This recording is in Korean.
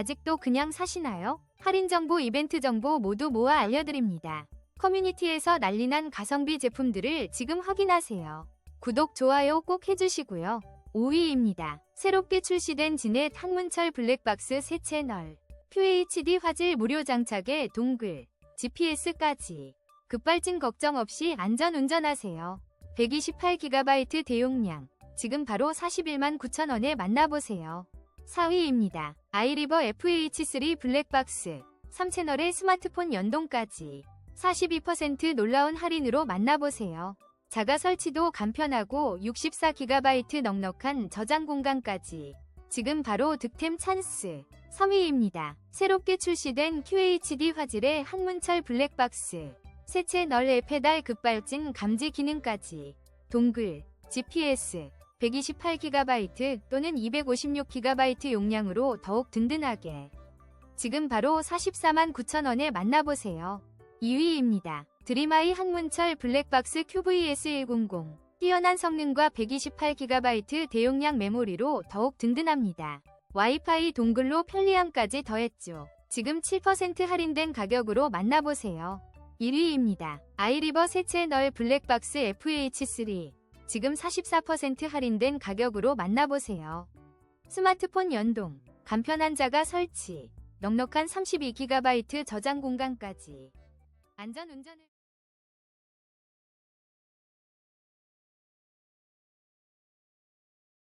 아직도 그냥 사시나요? 할인 정보, 이벤트 정보 모두 모아 알려드립니다. 커뮤니티에서 난리난 가성비 제품들을 지금 확인하세요. 구독, 좋아요 꼭 해주시고요. 5위입니다. 새롭게 출시된 진넷 한문철 블랙박스 새 채널. QHD 화질 무료 장착에 동글, GPS까지. 급발진 걱정 없이 안전 운전하세요. 128GB 대용량. 지금 바로 41만 9천원에 만나보세요. 4위입니다. 아이리버 FH3 블랙박스 3채널의 스마트폰 연동까지 42% 놀라운 할인으로 만나보세요. 자가 설치도 간편하고 64GB 넉넉한 저장 공간까지 지금 바로 득템 찬스 3위입니다. 새롭게 출시된 QHD 화질의 한문철 블랙박스 새 채널의 페달 급발진 감지 기능까지 동글, GPS, 128GB 또는 256GB 용량으로 더욱 든든하게 지금 바로 44만 9천원에 만나보세요. 2위입니다. 드림아이 한문철 블랙박스 QVS100 뛰어난 성능과 128GB 대용량 메모리로 더욱 든든합니다. 와이파이 동글로 편리함까지 더했죠. 지금 7% 할인된 가격으로 만나보세요. 1위입니다. 아이리버 새 채널 블랙박스 FH3 지금 44% 할인된 가격으로 만나보세요. 스마트폰 연동, 간편한 자가 설치, 넉넉한 32GB 저장 공간까지 안전 운전을